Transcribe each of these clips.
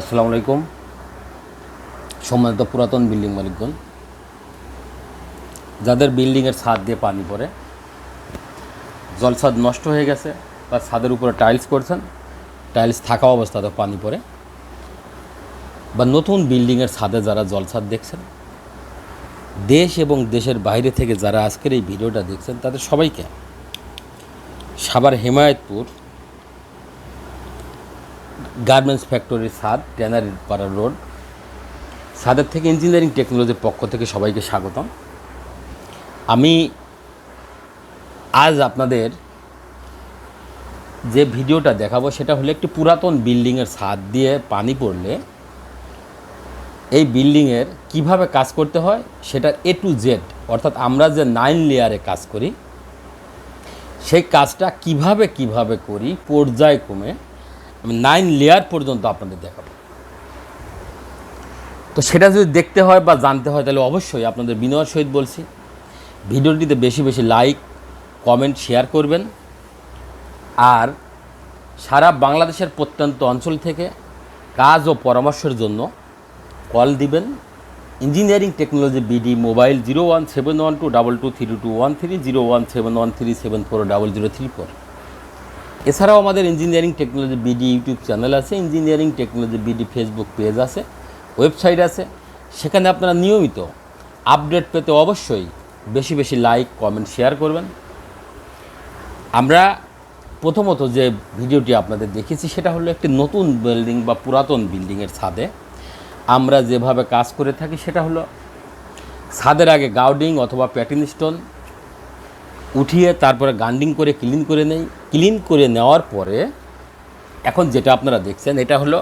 আসসালামু আলাইকুম। সম্মানিত পুরাতন বিল্ডিং মালিকগণ, যাদের বিল্ডিংয়ের ছাদ দিয়ে পানি পড়ে, জলছাদ নষ্ট হয়ে গেছে বা ছাদের উপরে টাইলস করছেন টাইলস থাকা অবস্থাতে পানি পড়ে, বা নতুন বিল্ডিংয়ের ছাদে যারা জলছাদ দেখছেন, দেশ এবং দেশের বাইরে থেকে যারা আজকের এই ভিডিওটা দেখছেন, তাদের সবাইকে সাবার হেমায়তপুর গার্মেন্টস ফ্যাক্টরির সাদ ট্যানারি পাড়া রোড। ছাদের থেকে ইঞ্জিনিয়ারিং টেকনোলজির পক্ষ থেকে সবাইকে স্বাগতম। আমি আজ আপনাদের যে ভিডিওটা দেখাবো, সেটা হলো একটি পুরাতন বিল্ডিংয়ের ছাদ দিয়ে পানি পড়লে। এই বিল্ডিংয়ের কীভাবে কাজ করতে হয়, সেটা এ টু জেড অর্থাৎ আমরা যে নাইন লেয়ারে কাজ করি, সেই কাজটা কীভাবে কীভাবে করি, পর্যায়ক্রমে আমি নাইন লেয়ার পর্যন্ত আপনাদের দেখাবো। তো সেটা যদি দেখতে হয় বা জানতে হয়, তাহলে অবশ্যই আপনাদের বিনয়ের সহিত বলছি। ভিডিওটিতে বেশি বেশি লাইক কমেন্ট শেয়ার করবেন। আর সারা বাংলাদেশের প্রত্যন্ত অঞ্চল থেকে কাজ ও পরামর্শের জন্য কল দিবেন। Engineering technology BD mobile zero one seven one two double two three two one three zero one seven one three seven four double zero three four এছাড়াও আমাদের engineering technology BD YouTube channel আছে engineering technology BD Facebook page আছে website আছে। সেখানে আপনারা নিয়মিত update পেতে অবশ্যই বেশি বেশি লাইক কমেন্ট শেয়ার করবেন। আমরা প্রথমত যে ভিডিওটি আপনাদের দেখেছি, সেটা হলো একটি নতুন বিল্ডিং বা পুরাতন বিল্ডিংয়ের ছাদে। আমরা যেভাবে কাজ করে থাকি, সেটা হলো ছাদের আগে গাউডিং অথবা প্যাটিন স্টোন উঠিয়ে তারপরে গান্ডিং করে ক্লিন করে নেই। ক্লিন করে নেওয়ার পরে এখন যেটা আপনারা দেখছেন, এটা হলো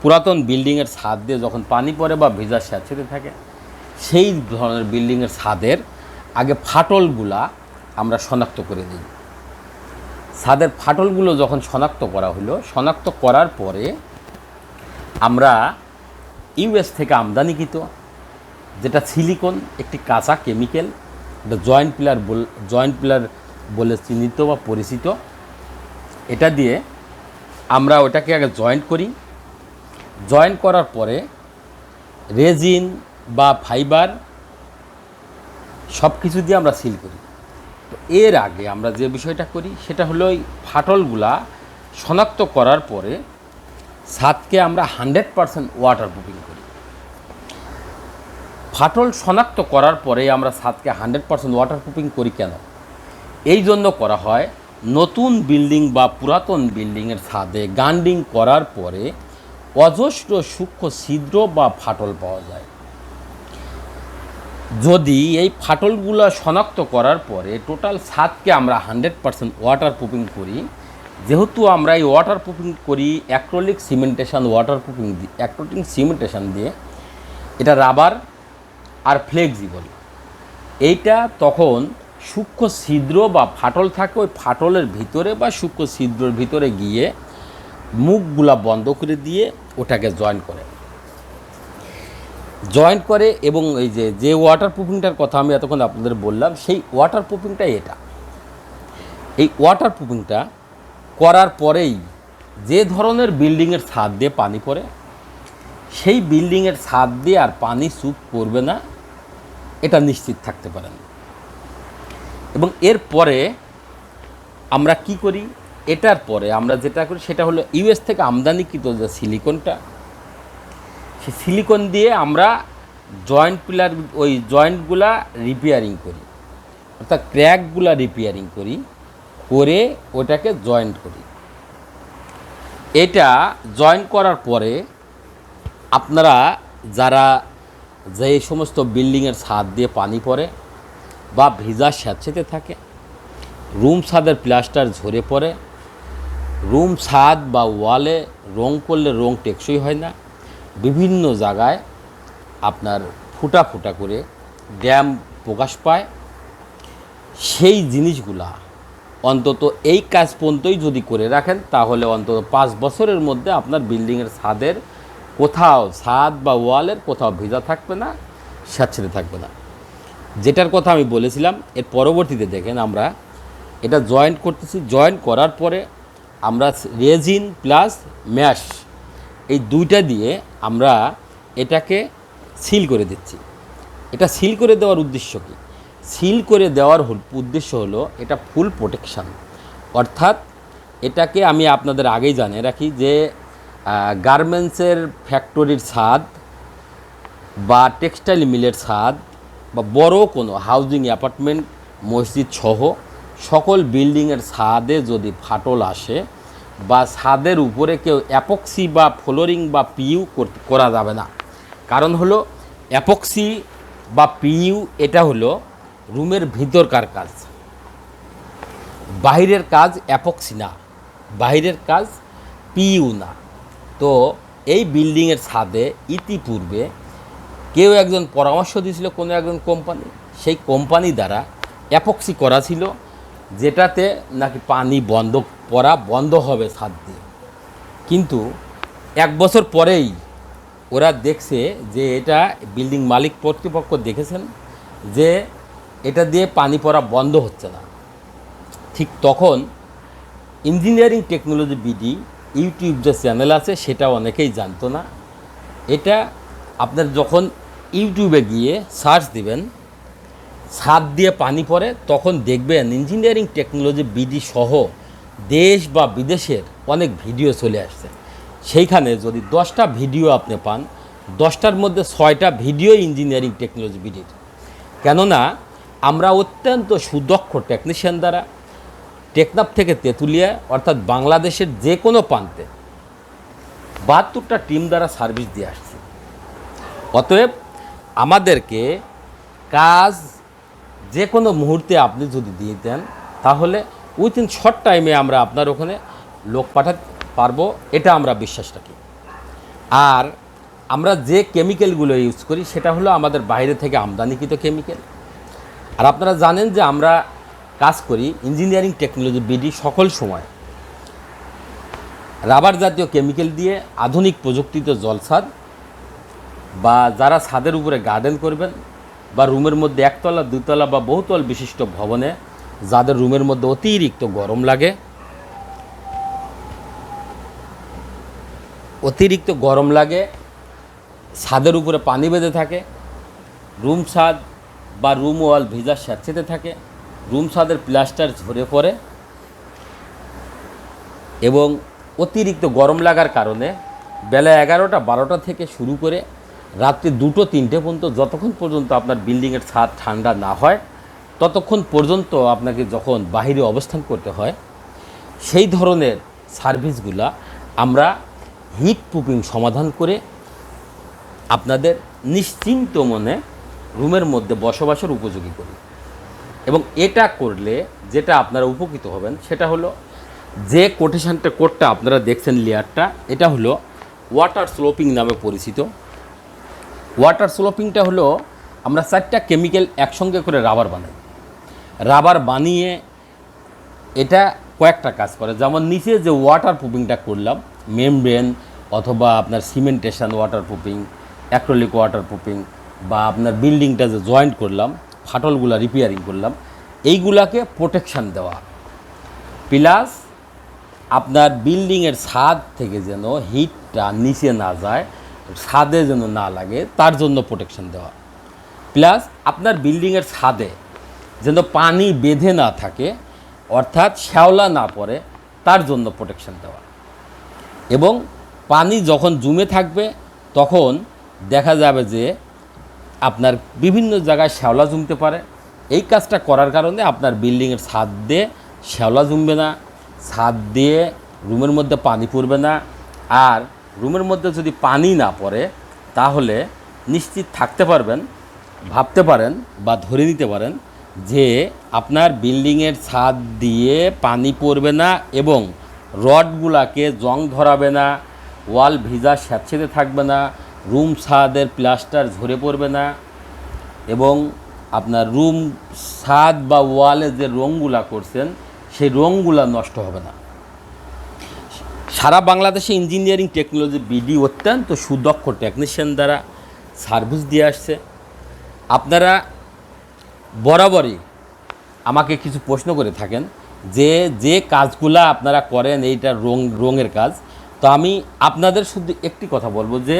পুরাতন বিল্ডিংয়ের ছাদ দিয়ে যখন পানি পড়ে বা ভিজা স্যাঁচেতে থাকে, সেই ধরনের বিল্ডিংয়ের ছাদের আগে ফাটলগুলা আমরা শনাক্ত করে দিই ছাদের ফাটলগুলো যখন শনাক্ত করা হলো, শনাক্ত করার পরে আমরা ইউএস থেকে আমদানিকৃত, যেটা সিলিকন, একটি কাঁচা কেমিক্যাল এটা জয়েন্ট পিলার বল জয়েন্ট পিলার বলে চিহ্নিত বা পরিচিত। এটা দিয়ে আমরা ওটাকে আগে জয়েন্ট করি। জয়েন্ট করার পরে রেজিন বা ফাইবার সব কিছু দিয়ে আমরা সিল করি। তো এর আগে আমরা যে বিষয়টা করি, সেটা হলো ওই ফাটলগুলা শনাক্ত করার পরে ছাদকে আমরা হান্ড্রেড পারসেন্ট ওয়াটার প্রুফিং করি। ফাটল শনাক্ত করার পরে আমরা ছাদকে হান্ড্রেড পারসেন্ট ওয়াটার প্রুফিং করি কেন? এই জন্য করা হয়, নতুন বিল্ডিং বা পুরাতন বিল্ডিংয়ের ছাদে গান্ডিং করার পরে অজস্র সূক্ষ্ম ছিদ্র বা ফাটল পাওয়া যায়। যদি এই ফাটলগুলো শনাক্ত করার পরে টোটাল ছাদকে আমরা হান্ড্রেড পারসেন্ট ওয়াটার প্রুফিং করি, যেহেতু আমরা এই ওয়াটার প্রুফিং করি অ্যাক্রোলিক সিমেন্টেশন ওয়াটার প্রুফিং দিয়ে অ্যাক্রোলিক সিমেন্টেশন দিয়ে, এটা রাবার আর ফ্লেক্সিবল এইটা তখন সূক্ষ্ম ছিদ্র বা ফাটল থাকে, ওই ফাটলের ভিতরে বা সূক্ষ্ম ছিদ্রর ভিতরে গিয়ে মুখগুলা বন্ধ করে দিয়ে ওটাকে জয়েন করে। জয়েন্ট করে এবং এই যে যে ওয়াটার প্রুফিংটার কথা আমি এতক্ষণ আপনাদের বললাম, সেই ওয়াটার প্রুফিংটাই এটা। এই ওয়াটার প্রুফিংটা করার পরেই যে ধরনের বিল্ডিংয়ের ছাদ দিয়ে পানি পড়ে, সেই বিল্ডিংয়ের ছাদ দিয়ে আর পানি স্যুপ করবে না এটা নিশ্চিত থাকতে পারেন। এবং এর পরে আমরা কি করি? এটার পরে আমরা যেটা করি, সেটা হলো ইউএস থেকে আমদানিকৃত যে সিলিকনটা সেই সিলিকন দিয়ে আমরা জয়েন্ট পিলার, ওই জয়েন্টগুলা রিপেয়ারিং করি। অর্থাৎ ক্র্যাকগুলা রিপেয়ারিং করি, করে ওটাকে জয়েন্ট করি। এটা জয়েন্ট করার পরে আপনারা যারা যে এই সমস্ত বিল্ডিংয়ের ছাদ দিয়ে পানি পড়ে বা ভিজা স্যাঁতসেতে থাকে, রুম ছাদের প্লাস্টার ঝরে পড়ে, রুম ছাদ বা ওয়ালে রং করলে রং টেকসই হয় না, বিভিন্ন জায়গায় আপনার ফুটা ফুটা করে ড্যাম প্রকাশ পায়। সেই জিনিসগুলা অন্তত এই কাজ পর্যন্তই যদি করে রাখেন, তাহলে অন্তত পাঁচ বছরের মধ্যে আপনার বিল্ডিংয়ের ছাদের কোথাও ছাদ বা ওয়ালের কোথাও ভিজা থাকবে না, স্যাঁতসেতে থাকবে না। যেটার কথা আমি বলেছিলাম, এর পরবর্তীতে দেখেন আমরা এটা জয়েন্ট করতেছি। জয়েন্ট করার পরে আমরা রেজিন প্লাস ম্যাশ এই দুইটা দিয়ে আমরা এটাকে সিল করে দিচ্ছি। এটা সিল করে দেওয়ার উদ্দেশ্য কি? সিল করে দেওয়ার উদ্দেশ্য হলো এটা ফুল প্রোটেকশান অর্থাৎ এটাকে আমি আপনাদের আগেই জানিয়ে রাখি যে গার্মেন্টসের ফ্যাক্টরির ছাদ বা টেক্সটাইল মিলের ছাদ বা বড় কোনো হাউজিং অ্যাপার্টমেন্ট মসজিদ সহ সকল বিল্ডিংয়ের ছাদে যদি ফাটল আসে বা ছাদের উপরে কেউ অ্যাপক্সি বা ফ্লোরিং বা করতে- করা যাবে না। কারণ হলো অ্যাপক্সি বা পিইউ এটা হলো রুমের ভিতরকার কাজ। বাইরের কাজ অ্যাপক্সি না বাইরের কাজ পিইউ না। তো এই বিল্ডিংয়ের ছাদে ইতিপূর্বে কেউ একজন পরামর্শ দিয়েছিল কোনো একজন কোম্পানি সেই কোম্পানি দ্বারা অ্যাপক্সি করা ছিল, যেটাতে নাকি পানি বন্ধ পড়া বন্ধ হবে ছাদ দিয়ে। কিন্তু এক বছর পরেই ওরা দেখছে যে এটা বিল্ডিং মালিক কর্তৃপক্ষ দেখেছেন যে এটা দিয়ে পানি পড়া বন্ধ হচ্ছে না। ঠিক তখন ইঞ্জিনিয়ারিং টেকনোলজি বিডি ইউটিউব যে চ্যানেল আছে, সেটা অনেকেই জানতো না। এটা আপনার যখন ইউটিউবে গিয়ে সার্চ দিবেন, ছাদ দিয়ে পানি পড়ে, তখন দেখবেন ইঞ্জিনিয়ারিং টেকনোলজি বিডি সহ দেশ বা বিদেশের অনেক ভিডিও চলে আসছে। সেইখানে যদি দশটা ভিডিও আপনি পান, দশটার মধ্যে ছয়টা ভিডিও ইঞ্জিনিয়ারিং টেকনোলজি বিডির। কেননা, আমরা অত্যন্ত সুদক্ষ টেকনিশিয়ান দ্বারা টেকনাফ থেকে তেঁতুলিয়া, অর্থাৎ বাংলাদেশের যে কোনো প্রান্তে বাহাত্তরটা টিম দ্বারা সার্ভিস দিয়ে আসছে। অতএব আমাদেরকে কাজ যে কোনো মুহূর্তে আপনি যদি দিয়ে দেন, তাহলে উইথিন শর্ট টাইমে আমরা আপনার ওখানে লোক পাঠাতে পারব, এটা আমরা বিশ্বাস রাখি। আর আমরা যে কেমিক্যালগুলো ইউজ করি, সেটা হলো আমাদের বাইরে থেকে আমদানিকৃত কেমিক্যাল আর আপনারা জানেন যে আমরা কাজ করি ইঞ্জিনিয়ারিং টেকনোলজি বিডি সকল সময়। রাবার জাতীয় কেমিক্যাল দিয়ে আধুনিক প্রযুক্তিতে জলসাদ বা যারা ছাদের উপরে গার্ডেন করবেন বা রুমের মধ্যে একতলা, দুতলা বা বহুতল বিশিষ্ট ভবনে যাদের রুমের মধ্যে অতিরিক্ত গরম লাগে, অতিরিক্ত গরম লাগে, ছাদের উপরে পানি বেঁধে থাকে, রুম ছাদ বা রুম ওয়াল, ভিজা স্যাঁতসেঁতে থাকে রুম ছাদের প্লাস্টার ঝরে পড়ে এবং অতিরিক্ত গরম লাগার কারণে বেলা এগারোটা, বারোটা থেকে শুরু করে রাত্রি দুটো, তিনটে পর্যন্ত যতক্ষণ পর্যন্ত আপনার বিল্ডিংয়ের ছাদ ঠান্ডা না হয়, ততক্ষণ পর্যন্ত আপনাকে যখন বাহিরে অবস্থান করতে হয়, সেই ধরনের সার্ভিসগুলা আমরা হিট প্রুফিং সমাধান করে আপনাদের নিশ্চিন্ত মনে রুমের মধ্যে বসবাসের উপযোগী করি। এবং এটা করলে যেটা আপনারা উপকৃত হবেন সেটা হলো যে কোটেশনটা কোডটা আপনারা দেখছেন লেয়ারটা এটা হলো ওয়াটার স্লোপিং নামে পরিচিত। ওয়াটার স্লোপিংটা হলো আমরা চারটা কেমিক্যাল একসঙ্গে করে রাবার বানাই। রাবার বানিয়ে এটা কয়েকটা কাজ করে। যেমন নিচে যে ওয়াটার প্রুফিংটা করলাম মেমব্রেন অথবা আপনার cementation water proofing acrylic water proofing বা আপনার বিল্ডিংটা যে জয়েন্ট করলাম ফাটলগুলা রিপেয়ারিং করলাম। এইগুলাকে প্রোটেকশান দেওয়া। প্লাস আপনার বিল্ডিংয়ের ছাদ থেকে যেন হিটটা নিচে না যায়, ছাদে যেন না লাগে, তার জন্য প্রোটেকশন দেওয়া। প্লাস আপনার বিল্ডিংয়ের ছাদে যেন পানি বেঁধে না থাকে, অর্থাৎ শ্যাওলা না পড়ে, তার জন্য প্রোটেকশন দেওয়া। এবং পানি যখন জমে থাকবে, তখন দেখা যাবে যে আপনার বিভিন্ন জায়গায় শ্যাওলা জমতে পারে। এই কাজটা করার কারণে আপনার বিল্ডিংয়ের ছাদ দিয়ে শ্যাওলা জমবে না, ছাদ দিয়ে রুমের মধ্যে পানি পড়বে না। আর রুমের মধ্যে যদি পানি না পড়ে, তাহলে নিশ্চিত থাকতে পারবেন, ভাবতে পারেন বা ধরে নিতে পারেন যে আপনার বিল্ডিংয়ের ছাদ দিয়ে পানি পড়বে না এবং রডগুলাকে জং ধরাবে না, ওয়াল ভিজা স্যাঁতসেঁতে থাকবে না রুম ছাদের প্লাস্টার ঝরে পড়বে না এবং আপনার রুম ছাদ বা ওয়ালে যে রঙগুলা করছেন, সেই রঙগুলা নষ্ট হবে না। সারা বাংলাদেশে ইঞ্জিনিয়ারিং টেকনোলজি বিডি অত্যন্ত সুদক্ষ টেকনিশিয়ান দ্বারা সার্ভিস দিয়ে আসছে। আপনারা বরাবরই আমাকে কিছু প্রশ্ন করে থাকেন যে যে কাজগুলা আপনারা করেন, এইটা রং, রঙের কাজ। তো আমি আপনাদের শুধু একটি কথা বলব যে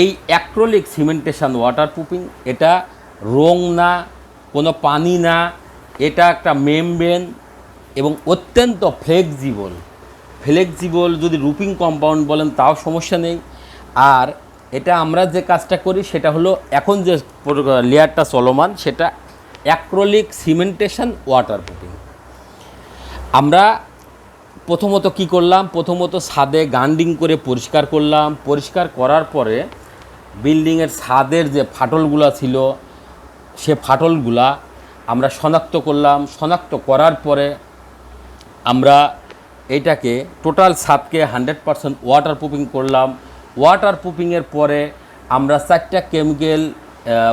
এই অ্যাক্রোলিক সিমেন্টেশন ওয়াটার প্রুফিং এটা রং না, কোনো পানি না, এটা একটা মেমব্রেন এবং অত্যন্ত ফ্লেক্সিবল ফ্লেক্সিবল যদি রুপিং কম্পাউন্ড বলেন, তাও সমস্যা নেই। আর এটা আমরা যে কাজটা করি, সেটা হলো এখন যে লেয়ারটা চলমান, সেটা অ্যাক্রোলিক সিমেন্টেশন ওয়াটার প্রুফিং আমরা প্রথমত কি করলাম? প্রথমত ছাদে গান্ডিং করে পরিষ্কার করলাম। পরিষ্কার করার পরে বিল্ডিংয়ের ছাদের যে ফাটলগুলা ছিল, সে ফাটলগুলা আমরা শনাক্ত করলাম। শনাক্ত করার পরে আমরা এটাকে টোটাল ছাদকে হান্ড্রেড পারসেন্ট ওয়াটার প্রুফিং করলাম। ওয়াটার প্রুফিংয়ের পরে আমরা চারটা কেমিক্যাল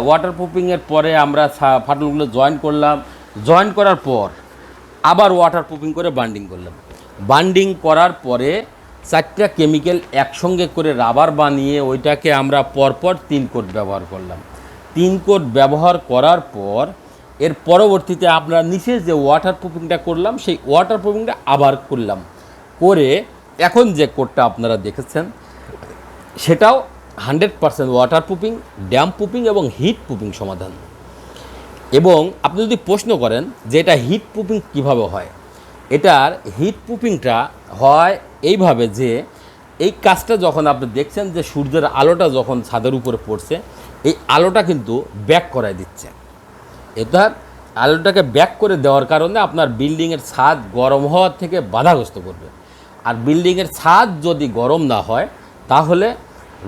ওয়াটার প্রুফিংয়ের পরে আমরা ফাটলগুলো জয়েন করলাম। জয়েন করার পর আবার ওয়াটার প্রুফিং করে বান্ডিং করলাম। বান্ডিং করার পরে চারটা কেমিক্যাল একসঙ্গে করে রাবার বানিয়ে ওইটাকে আমরা পরপর তিন কোট ব্যবহার করলাম। তিন কোট ব্যবহার করার পর, এর পরবর্তীতে আমরা নিচে যে ওয়াটার প্রুফিংটা করলাম, সেই ওয়াটার প্রুফিংটা আবার করলাম। করে এখন যে কোটটা আপনারা দেখেছেন, সেটাও hundred percent water proofing damp proofing এবং হিট প্রুফিং সমাধান। এবং আপনি যদি প্রশ্ন করেন যে এটা হিট প্রুফিং কীভাবে হয়, এটার হিট প্রুফিংটা হয় এইভাবে যে এই কাজটা যখন আপনি দেখছেন যে সূর্যের আলোটা যখন ছাদের উপরে পড়ছে, এই আলোটা কিন্তু ব্যাক করায় দিচ্ছে। এটা আলোটাকে ব্যাক করে দেওয়ার কারণে আপনার বিল্ডিংয়ের ছাদ গরম হওয়ার থেকে বাধাগ্রস্ত করবে। আর বিল্ডিংয়ের ছাদ যদি গরম না হয়, তাহলে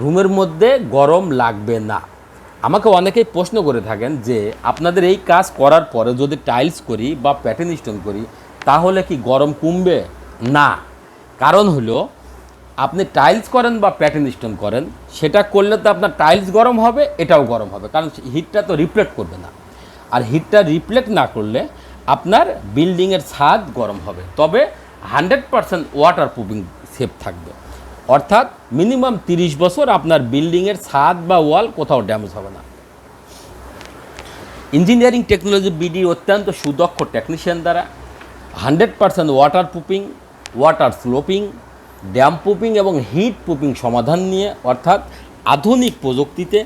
রুমের মধ্যে গরম লাগবে না। আমাকে অনেকেই প্রশ্ন করে থাকেন যে, আপনাদের এই কাজ করার পরে যদি টাইলস করি বা প্যাটার্ন স্টোন করি, তাহলে কি গরম কমবে? না। কারণ হলো, আপনি টাইলস করেন বা প্যাটার্ন স্টোন করেন, সেটা করলে তো আপনার টাইলস গরম হবে, এটাও গরম হবে। কারণ হিটটা তো রিফ্লেক্ট করবে না। আর হিটটা রিফ্লেক্ট না করলে আপনার বিল্ডিংয়ের ছাদ গরম হবে। তবে hundred percent water proofing safe থাকবে। অর্থাৎ মিনিমাম তিরিশ বছর আপনার বিল্ডিংয়ের ছাদ বা ওয়াল কোথাও ড্যামেজ হবে না। ইঞ্জিনিয়ারিং টেকনোলজি বিডি অত্যন্ত সুদক্ষ টেকনিশিয়ান দ্বারা। Hundred percent water proofing water sloping damp পুপিং এবং হিট পুপিং সমাধান নিয়ে, অর্থাৎ আধুনিক প্রযুক্তিতে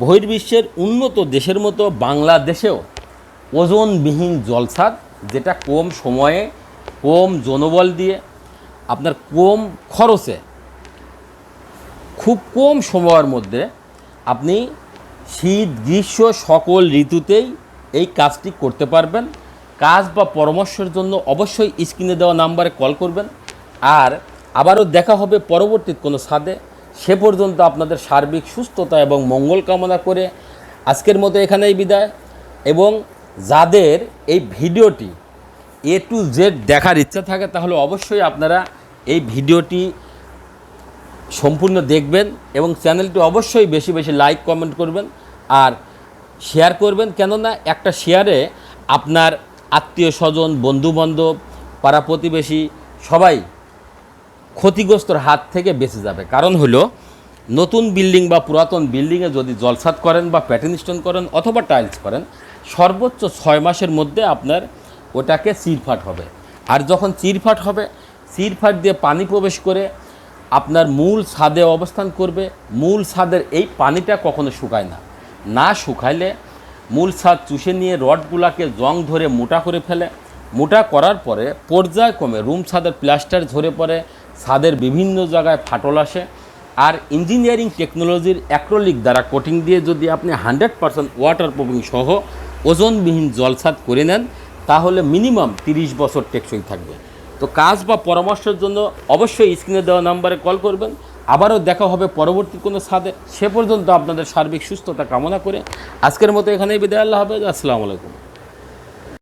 বহির্বিশ্বের উন্নত দেশের মতো বাংলাদেশেও ওজনবিহীন জলছাদ যেটা কম সময়ে কম জনবল দিয়ে আপনার কম খরচে খুব কম সময়ের মধ্যে আপনি শীত, গ্রীষ্ম সকল ঋতুতেই এই কাজটি করতে পারবেন। কাজ বা পরামর্শের জন্য অবশ্যই স্ক্রিনে দেওয়া নাম্বারে কল করবেন। আর আবারও দেখা হবে পরবর্তী কোনো ছাদে। সে পর্যন্ত আপনাদের সার্বিক সুস্থতা এবং মঙ্গল কামনা করে আজকের মতো এখানেই বিদায়। এবং যাদের এই ভিডিওটি এ টু জেড দেখার ইচ্ছা থাকে, তাহলে অবশ্যই আপনারা এই ভিডিওটি সম্পূর্ণ দেখবেন এবং চ্যানেলটি অবশ্যই বেশি বেশি লাইক, কমেন্ট করবেন আর শেয়ার করবেন। কেননা একটা শেয়ারে আপনার আত্মীয় স্বজন, বন্ধুবান্ধব, পাড়া প্রতিবেশী, সবাই ক্ষতিগ্রস্তর হাত থেকে বেঁচে যাবে। কারণ হলো, নতুন বিল্ডিং বা পুরাতন বিল্ডিংয়ে যদি জলসাত করেন বা প্যাটার্ন স্টোন করেন অথবা টাইলস করেন, সর্বোচ্চ ছয় মাসের মধ্যে আপনার ওটাকে চিরফাট হবে। আর যখন চিরফাট হবে, চিরফাট দিয়ে পানি প্রবেশ করে আপনার মূল ছাদে অবস্থান করবে। মূল ছাদের এই পানিটা কখনো শুকায় না। না শুকাইলে মূল ছাদ চুষে নিয়ে রডগুলাকে জং ধরে মোটা করে ফেলে। মোটা করার পরে পর্যায়ক্রমে রুম ছাদের প্লাস্টার ঝরে পড়ে, ছাদের বিভিন্ন জায়গায় ফাটল আসে। আর ইঞ্জিনিয়ারিং টেকনোলজির অ্যাক্রোলিক দ্বারা কোটিং দিয়ে যদি আপনি হান্ড্রেড পারসেন্ট ওয়াটার প্রুফিং সহ ওজনবিহীন জলছাদ করে নেন, তাহলে মিনিমাম তিরিশ বছর টেকসই থাকবে। তো কাজ বা পরামর্শের জন্য অবশ্যই স্ক্রিনে দেওয়া নাম্বারে কল করবেন। আবারও দেখা হবে পরবর্তী কোনো সাদে সে পর্যন্ত আপনাদের সার্বিক সুস্থতা কামনা করে আজকের মতো এখানেই বিদায়। আল্লাহ হাফেজ। আসসালামু আলাইকুম।